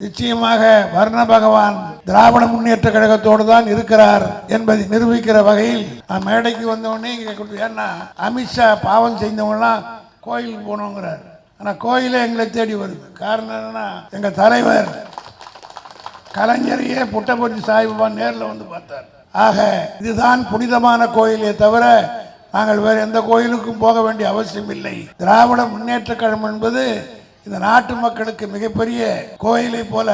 நிச்சயமாக வர்ண பகவான் திராவிட முன்னேற்ற கழகத்தோடு தான் இருக்கிறார் என்பதை நிரூபிக்கிற வகையில் நான் மேடைக்கு வந்தவொடனே இங்கே கொடுத்து ஏன்னா அமித்ஷா பாவம் செய்தவங்களாம் கோயிலுக்கு போனோங்கிறார் ஆனால் கோயிலே எங்களை தேடி வருது. காரணம் என்னன்னா எங்கள் தலைவர் கலைஞரையே புட்டபர்த்தி சாஹிபா நேரில் வந்து பார்த்தார். ஆக இதுதான் புனிதமான கோயிலே தவிர நாங்கள் வேறு எந்த கோயிலுக்கும் போக வேண்டிய அவசியம் இல்லை திராவிட முன்னேற்ற கழகம் என்பது இந்த நாட்டு மக்களுக்கு மிகப்பெரிய கோயிலை போல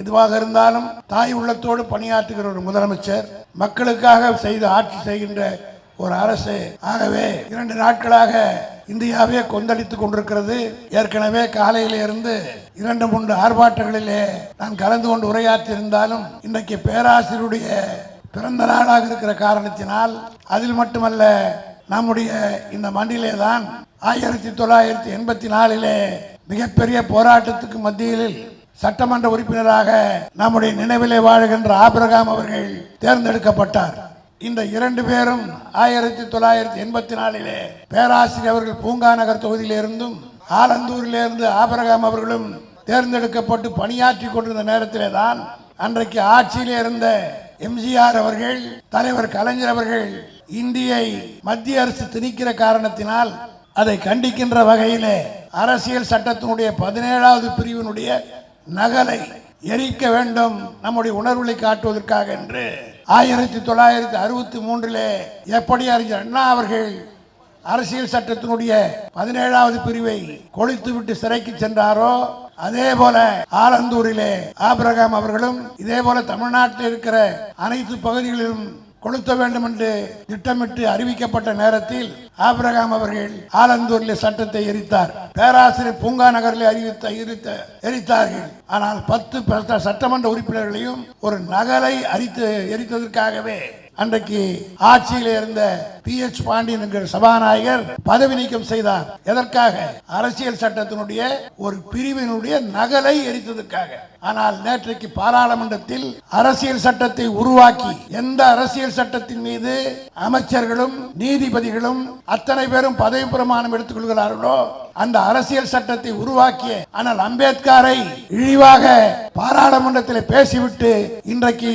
எதுவாக இருந்தாலும் தாய் உள்ளத்தோடு பணியாற்றுகிற ஒரு முதலமைச்சர் மக்களுக்காக செய்து ஆட்சி செய்கின்ற ஒரு அரசு. ஆகவே இரண்டு நாட்களாக இந்தியாவே கொந்தளித்துக் கொண்டிருக்கிறது. ஏற்கனவே காலையில இருந்து இரண்டு மூன்று ஆர்ப்பாட்டங்களிலே நான் கலந்து கொண்டு உரையாற்றி இருந்தாலும் இன்றைக்கு பேராசிரியருடைய பிறந்த நாளாக இருக்கிற காரணத்தினால் அதில் மட்டுமல்ல நம்முடைய இந்த மண்டிலே தான் ஆயிரத்தி தொள்ளாயிரத்தி எண்பத்தி நாலிலே மிகப்பெரிய போராட்டத்துக்கு மத்தியில் சட்டமன்ற உறுப்பினராக நம்முடைய நினைவிலே வாழுகின்ற ஆபிரகாம் அவர்கள் தேர்ந்தெடுக்கப்பட்டார். இந்த இரண்டு பேரும் ஆயிரத்தி தொள்ளாயிரத்தி எண்பத்தி நாலிலே பேராசிரியர் அவர்கள் பூங்கா நகர் தொகுதியிலிருந்தும் ஆலந்தூரிலிருந்து ஆபிரகாம் அவர்களும் தேர்ந்தெடுக்கப்பட்டு பணியாற்றி கொண்டிருந்த நேரத்திலே தான் அன்றைக்கு ஆட்சியிலே இருந்த எம்ஜிஆர் அவர்கள் தலைவர் கலைஞர் அவர்கள் இந்தியை மத்திய அரசு திணிக்கிற காரணத்தினால் அதை கண்டிக்கின்ற வகையிலே அரசியல் சட்டத்தினுடைய பதினேழாவது பிரிவினுடைய நகலை எரிக்க வேண்டும் நம்முடைய உணர்வுகளை காட்டுவதற்காக என்று ஆயிரத்தி தொள்ளாயிரத்தி அறுபத்தி மூன்றிலே எப்படி அறிஞர் அண்ணா அவர்கள் அரசியல் சட்டத்தினுடைய பதினேழாவது பிரிவை கொளுத்துவிட்டு சிறைக்கு சென்றாரோ அதே போல ஆலந்தூரிலே ஆபிரகாம் அவர்களும் இதே போல தமிழ்நாட்டில் இருக்கிற அனைத்து பகுதிகளிலும் கொளுத்த வேண்டும் என்று திட்டமிட்டு அறிவிக்கப்பட்ட நேரத்தில் ஆபிரகாம் அவர்கள் ஆலந்தூரில் சட்டத்தை எரித்தார். பேராசிரியர் பூங்கா நகரில் அறிவித்த எரித்த எரித்தார்கள். ஆனால் பத்து பத்த- சட்டமன்ற உறுப்பினர்களையும் ஒரு நகலை அரித்து எரித்ததற்காகவே அன்றைக்கு ஆட்சியில் இருந்த பி எச் பாண்டியன் என்கிற சபாநாயகர் பதவி நீக்கம் செய்தார். எதற்காக? அரசியல் சட்டத்தினுடைய ஒரு பிரிவினுடைய நகலை எரித்ததற்காக. ஆனால் நேற்றைக்கு பாராளுமன்றத்தில் அரசியல் சட்டத்தை உருவாக்கி எந்த அரசியல் சட்டத்தின் மீது அமைச்சர்களும் நீதிபதிகளும் அத்தனை பேரும் பதவி பிரமாணம் எடுத்துக் கொள்கிறார்களோ அந்த அரசியல் சட்டத்தை உருவாக்கிய ஆனால் அம்பேத்கரை இழிவாக பாராளுமன்றத்தில் பேசிவிட்டு இன்றைக்கு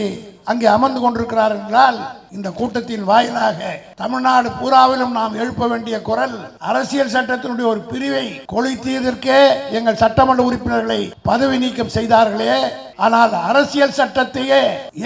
அங்கே அமர்ந்து கொண்டிருக்கிறார் என்றால் இந்த கூட்டத்தின் வாயிலாக தமிழ்நாடு பூராவிலும் நாம் எழுப்ப வேண்டிய குரல் அரசியல் சட்டத்தினுடைய ஒரு பிரிவை கொளுத்தியதற்கே எங்கள் சட்டமன்ற உறுப்பினர்களை பதவி நீக்கம் செய்தார்களே. ஆனால் அரசியல் சட்டத்தையே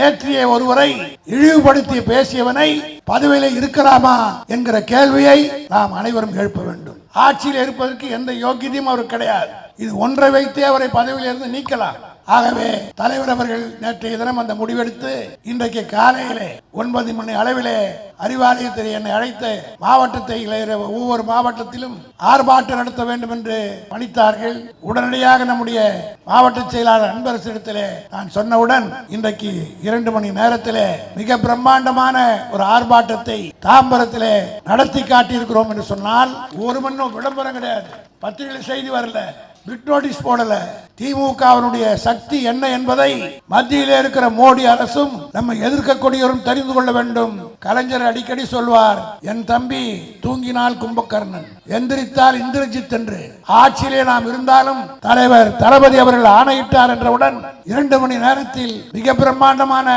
ஏற்றிய ஒருவரை இழிவுபடுத்தி பேசியவனை பதவியில் இருக்கலாமா என்கிற கேள்வியை நாம் அனைவரும் எழுப்ப வேண்டும். ஆட்சியில் இருப்பதற்கு எந்த யோகியதையும் அவர் கிடையாது. இது ஒன்றை வைத்தே அவரை பதவியில் இருந்து நீக்கலாம். ஆகவே தலைவர் அவர்கள் நேற்றைய தினம் அந்த முடிவெடுத்து இன்றைக்கு காலையிலே ஒன்பது மணி அளவிலே அறிவாலயத்தில் என்னை அழைத்து மாவட்டத்தை ஒவ்வொரு மாவட்டத்திலும் ஆர்ப்பாட்டம் நடத்த வேண்டும் என்று பணித்தார்கள். உடனடியாக நம்முடைய மாவட்ட செயலாளர் அன்பரசிடத்திலே நான் சொன்னவுடன் இன்றைக்கு இரண்டு மணி நேரத்திலே மிக பிரம்மாண்டமான ஒரு ஆர்ப்பாட்டத்தை தாம்பரத்திலே நடத்தி காட்டியிருக்கிறோம் என்று சொன்னால் ஒரு மணி விளம்பரம் கிடையாது. பத்திரிகை செய்தி வரல. பிட் நோட்டீஸ் போடல. திமுகவினுடைய சக்தி என்ன என்பதை மத்தியில் இருக்கிற மோடி அரசும் நம்ம எதிர்க்கக்கூடியவரும் தெரிந்து கொள்ள வேண்டும். கலைஞர் அடிக்கடி சொல்வார் என் தம்பி தூங்கினால் கும்பகர்ணன் எந்திரித்தால் இந்திரஜித் என்று. ஆட்சியிலே நாம் இருந்தாலும் தலைவர் தளபதி அவர்கள் ஆணையிட்டார் என்றவுடன் இரண்டு மணி நேரத்தில் மிக பிரம்மாண்டமான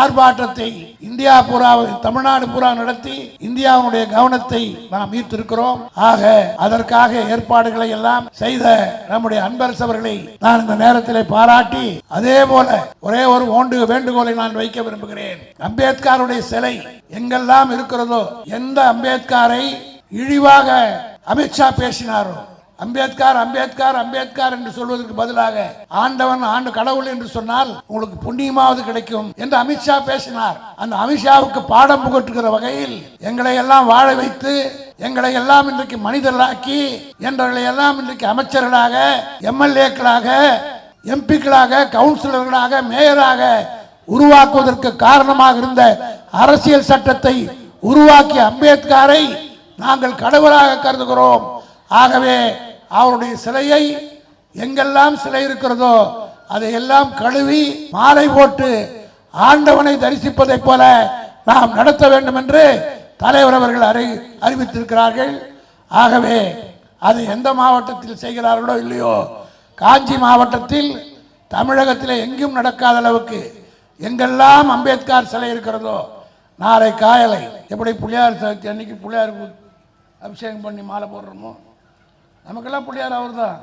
ஆர்ப்பாட்டத்தை இந்தியா பூரா தமிழ்நாடு பூரா நடத்தி இந்தியாவுடைய கவனத்தை நாம் ஈர்த்திருக்கிறோம். ஆக அதற்காக ஏற்பாடுகளை எல்லாம் செய்த நம்முடைய அன்பரசு அவர்களை நான் இந்த நேரத்திலே பாராட்டி அதே போல ஒரே ஒரு ஓண்டு வேண்டுகோளை நான் வைக்க விரும்புகிறேன். அம்பேத்கருடைய சிலை எங்கெல்லாம் இருக்கிறதோ எந்த அம்பேத்கரை இழிவாக அமித்ஷா பேசினாரோ அம்பேத்கர் அம்பேத்கர் அம்பேத்கர் என்று சொல்வதற்கு பதிலாக ஆண்டவன் ஆண்டு கடவுள் என்று சொன்னால் உங்களுக்கு புண்ணியமாவது கிடைக்கும் என்று அமித்ஷா பேசினார். அந்த அமித்ஷாவுக்கு பாடம் புகட்டுகிற வகையில் எங்களை எல்லாம் வாழ வைத்து எங்களை எல்லாம் இன்றைக்கு மனிதர்களாக்கி எங்களை எல்லாம் இன்றைக்கு அமைச்சர்களாக எம்எல்ஏக்களாக எம்பிக்களாக கவுன்சிலர்களாக மேயராக உருவாக்குவதற்கு காரணமாக இருந்த அரசியல் சட்டத்தை உருவாக்கிய அம்பேத்கரை நாங்கள் கடவுளாக கருதுகிறோம். ஆகவே அவருடைய சிலையை எங்கெல்லாம் சிலை இருக்கிறதோ அதையெல்லாம் கழுவி மாலை போட்டு ஆண்டவனை தரிசிப்பதைப் போல நாம் நடத்த வேண்டும் என்று தலைவர் அவர்கள் அறி அறிவித்திருக்கிறார்கள். ஆகவே அது எந்த மாவட்டத்தில் செய்கிறார்களோ இல்லையோ காஞ்சி மாவட்டத்தில் தமிழகத்தில் எங்கும் நடக்காத அளவுக்கு எங்கெல்லாம் அம்பேத்கர் சிலை இருக்கிறதோ நாளை காயலை எப்படி பிள்ளையார் சதுர்த்தி அன்னைக்கு புள்ளியார் அபிஷேகம் பண்ணி மாலை போடுறோமோ? நமக்கெல்லாம் பிள்ளையார் அவர் தான்.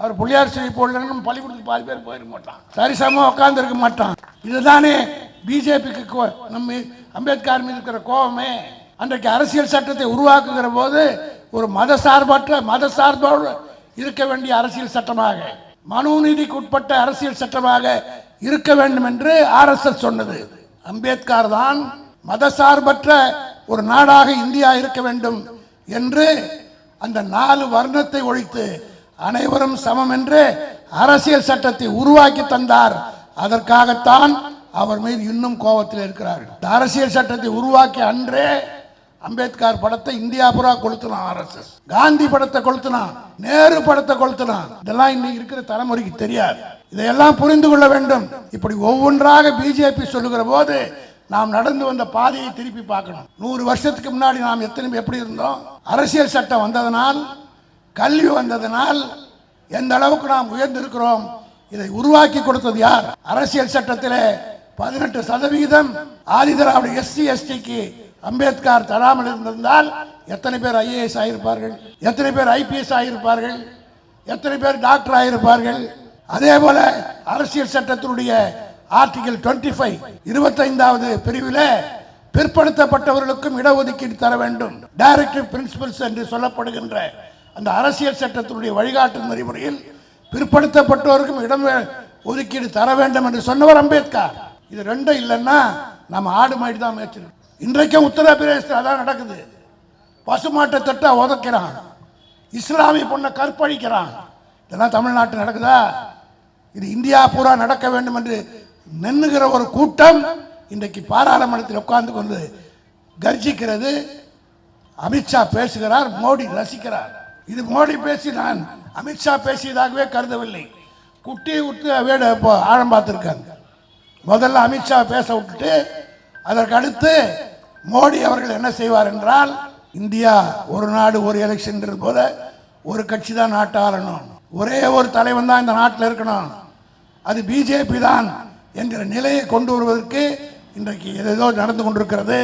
அவர் பிள்ளையார் சிலை போடலன்னு பள்ளிக்கூடத்துக்கு பாதி பேர் போயிருக்க மாட்டான். சரிசமமாக உட்காந்துருக்க மாட்டான். இதுதானே பிஜேபிக்கு நம்ம அம்பேத்கர் மீது இருக்கிற கோபமே. அன்றைக்கு அரசியல் சட்டத்தை உருவாக்குகிற போது ஒரு மத சார்பற்ற மத சார்போடு இருக்க வேண்டிய அரசியல் சட்டமாக மனுநீதிக்கு உட்பட்ட அரசியல் சட்டமாக இருக்க வேண்டும் என்று ஆர்எஸ்எஸ் சொன்னது. அம்பேத்கர் தான் மதசார்பற்ற ஒரு நாடாக இந்தியா இருக்க வேண்டும் என்று அந்த நாலு வர்ணத்தை ஒழித்து அனைவரும் சமம் என்று அரசியல் சட்டத்தை உருவாக்கி தந்தார். அதற்காகத்தான் அவர் மீது இன்னும் கோபத்தில் இருக்கிறார்கள். அரசியல் சட்டத்தை உருவாக்கி அன்றே அம்பேத்கர் படத்தை இந்தியா பூரா கொளுத்தினான் ஆர்எஸ்எஸ். காந்தி படத்தை கொளுத்தினான். நேரு படத்தை கொளுத்தினான். இதெல்லாம் இன்னைக்கு இருக்கிற தலைமுறைக்கு தெரியாது. இதையெல்லாம் புரிந்து கொள்ள வேண்டும். இப்படி ஒவ்வொன்றாக பிஜேபி சொல்லுகிற போது நாம் நடந்து வந்த பாதையை திருப்பி பார்க்கணும். நூறு வருஷத்துக்கு முன்னாடி நாம் எத்தனை எப்படி இருந்தோம்? அரசியல் சட்டம் வந்ததனால் கல்வி வந்ததனால் எந்த அளவுக்கு நாம் உயர்ந்திருக்கிறோம்? இதை உருவாக்கி கொடுத்தது யார்? அரசியல் சட்டத்திலே பதினெட்டு சதவிகிதம் ஆதிதராவுடைய எஸ்சி எஸ்டிக்கு அம்பேத்கர் தராமல் இருந்திருந்தால் எத்தனை பேர் ஐஏஎஸ் ஆகியிருப்பார்கள் எத்தனை பேர் ஐபிஎஸ் ஆகியிருப்பார்கள் எத்தனை பேர் டாக்டர் ஆகியிருப்பார்கள் அதே போல அரசியல் சட்டத்தினுடைய ஆர்டிகல் டுவெண்ட்டி ஃபைவ் இருபத்தைந்தாவது பிரிவில் பிற்படுத்தப்பட்டவர்களுக்கும் இடஒதுக்கீடு தர வேண்டும். டைரக்டிவ் பிரின்சிபல்ஸ் என்று சொல்லப்படுகின்ற அந்த அரசியல் சட்டத்தினுடைய வழிகாட்டு நெறிமுறையில் பிற்படுத்தப்பட்டவருக்கும் இடம் ஒதுக்கீடு தர வேண்டும் என்று சொன்னவர் அம்பேத்கர். இது ரெண்டும் இல்லைன்னா நம்ம ஆடு மாடி தான் முயற்சி இன்றைக்கும் உத்தரப்பிரதேசத்தில் அதான் நடக்குது. பசுமாட்டை தட்டை உதைக்கிறான். இஸ்லாமிய பொண்ணை கற்பழிக்கிறான். இதெல்லாம் தமிழ்நாட்டில் நடக்குதா? இது இந்தியா பூரா நடக்க வேண்டும் என்று நின்னுகிற ஒரு கூட்டம் இன்றைக்கு பாராளுமன்றத்தில் உட்கார்ந்து கொண்டு கர்ஜிக்கிறது. அமித்ஷா பேசுகிறார் மோடி ரசிக்கிறார். இது மோடி பேசி நான் அமித்ஷா பேசியதாகவே கருதவில்லை. குட்டி விட்டு வீடு இப்போ ஆழம் பார்த்துருக்காங்க. முதல்ல அமித்ஷா பேச விட்டுட்டு அதற்கடுத்து மோடி அவர்கள் என்ன செய்வார் என்றால் இந்தியா ஒரு நாடு ஒரு எலெக்ஷன் போல ஒரு கட்சி தான் நாட்டை ஆளணும். ஒரே ஒரு தலைவன் தான் இந்த நாட்டில் இருக்கணும். அது பிஜேபி தான் என்கிற நிலையை கொண்டு வருவதற்கு இன்றைக்கு ஏதேதோ நடந்து கொண்டிருக்கிறது.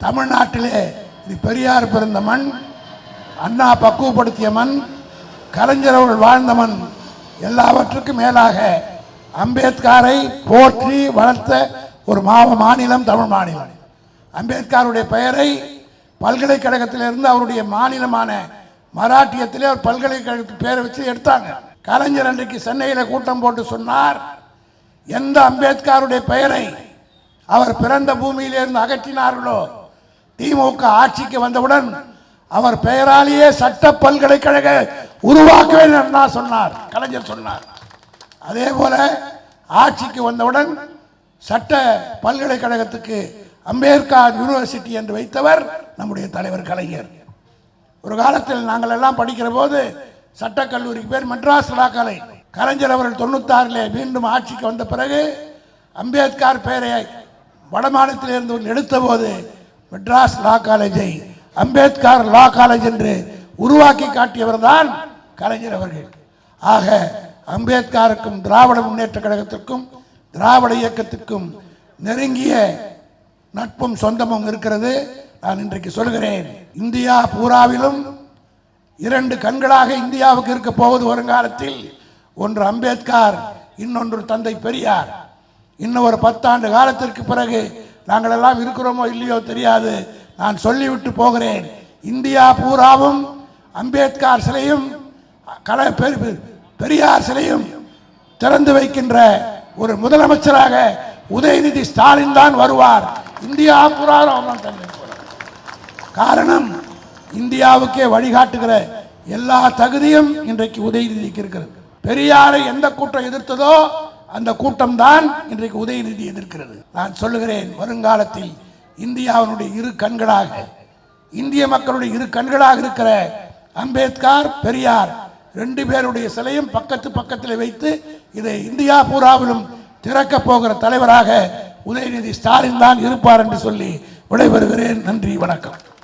தமிழ்நாட்டிலே இது பெரியார் பிறந்த மண் அண்ணா பக்குவப்படுத்திய மண் கலைஞர் அவர்கள் வாழ்ந்த மண் எல்லாவற்றுக்கும் மேலாக அம்பேத்கரை போற்றி வளர்த்த ஒரு மாவ மாநிலம் தமிழ் மாநிலம். அம்பேத்கருடைய பெயரை பல்கலைக்கழகத்திலிருந்து அவருடைய மாநிலமான மராட்டியத்திலே ஒரு பல்கலைக்கழகத்துக்கு பேரை வச்சு எடுத்தாங்க. கலைஞர் அன்றைக்கு சென்னையில் கூட்டம் போட்டு சொன்னார் எந்த அம்பேத்கருடைய பெயரை அவர் பிறந்த பூமியிலிருந்து அகற்றினார்களோ திமுக ஆட்சிக்கு வந்தவுடன் அவர் பெயராலேயே சட்ட பல்கலைக்கழக உருவாக்குவேன் சொன்னார். கலைஞர் சொன்னார். அதே போல ஆட்சிக்கு வந்தவுடன் சட்ட பல்கலைக்கழகத்துக்கு அம்பேத்கர் யூனிவர்சிட்டி என்று வைத்தவர் நம்முடைய தலைவர் கலைஞர். ஒரு காலத்தில் நாங்கள் எல்லாம் படிக்கிற போது சட்டக்கல்லூரிக்கு பேர் மெட்ராஸ் லா காலை கலைஞர் அவர்கள் தொண்ணூத்தாறிலே மீண்டும் ஆட்சிக்கு வந்த பிறகு அம்பேத்கர் பெயரை வடமாநிலத்திலிருந்து எடுத்த போது மெட்ராஸ் லா காலேஜை அம்பேத்கர் லா காலேஜ் என்று உருவாக்கி காட்டியவர் தான் கலைஞர் அவர்கள். ஆக அம்பேத்கருக்கும் திராவிட முன்னேற்ற கழகத்திற்கும் திராவிட இயக்கத்துக்கும் நெருங்கிய நட்பும் சொந்தமும் இருக்கிறது. நான் இன்றைக்கு சொல்கிறேன் இந்தியா பூராவிலும் இரண்டு கண்களாக இந்தியாவுக்கு இருக்க போவது வருங்காலத்தில். ஒன்று அம்பேத்கர் இன்னொன்று தந்தை பெரியார். இன்னும் ஒரு பத்தாண்டு காலத்திற்கு பிறகு நாங்கள் எல்லாம் இருக்கிறோமோ இல்லையோ தெரியாது. நான் சொல்லிவிட்டு போகிறேன் இந்தியா பூராவும் அம்பேத்கர் சிலையும் கல பெரு- பெரியார் சிலையும் திறந்து வைக்கின்ற ஒரு முதலமைச்சராக உதயநிதி ஸ்டாலின் தான் வருவார். இந்தியா பூராவும் அவர் தான் காரணம் இந்தியாவுக்கே வழிகாட்டுகிற எல்லா தகுதியும் இன்றைக்கு உதயநிதிக்கு இருக்கிறது. பெரியாரை எந்த கூட்டம் எதிர்த்ததோ அந்த கூட்டம் தான் இன்றைக்கு உதயநிதி எதிர்க்கிறது. நான் சொல்லுகிறேன் வருங்காலத்தில் இந்தியாவினுடைய இரு கண்களாக இந்திய மக்களுடைய இரு கண்களாக இருக்கிற அம்பேத்கர் பெரியார் ரெண்டு பேருடைய சிலையும் பக்கத்து பக்கத்தில் வைத்து இதை இந்தியா பூராவிலும் திறக்கப் போகிற தலைவராக உதயநிதி ஸ்டாலின் தான் இருப்பார் என்று சொல்லி விடைபெறுகிறேன். நன்றி வணக்கம்.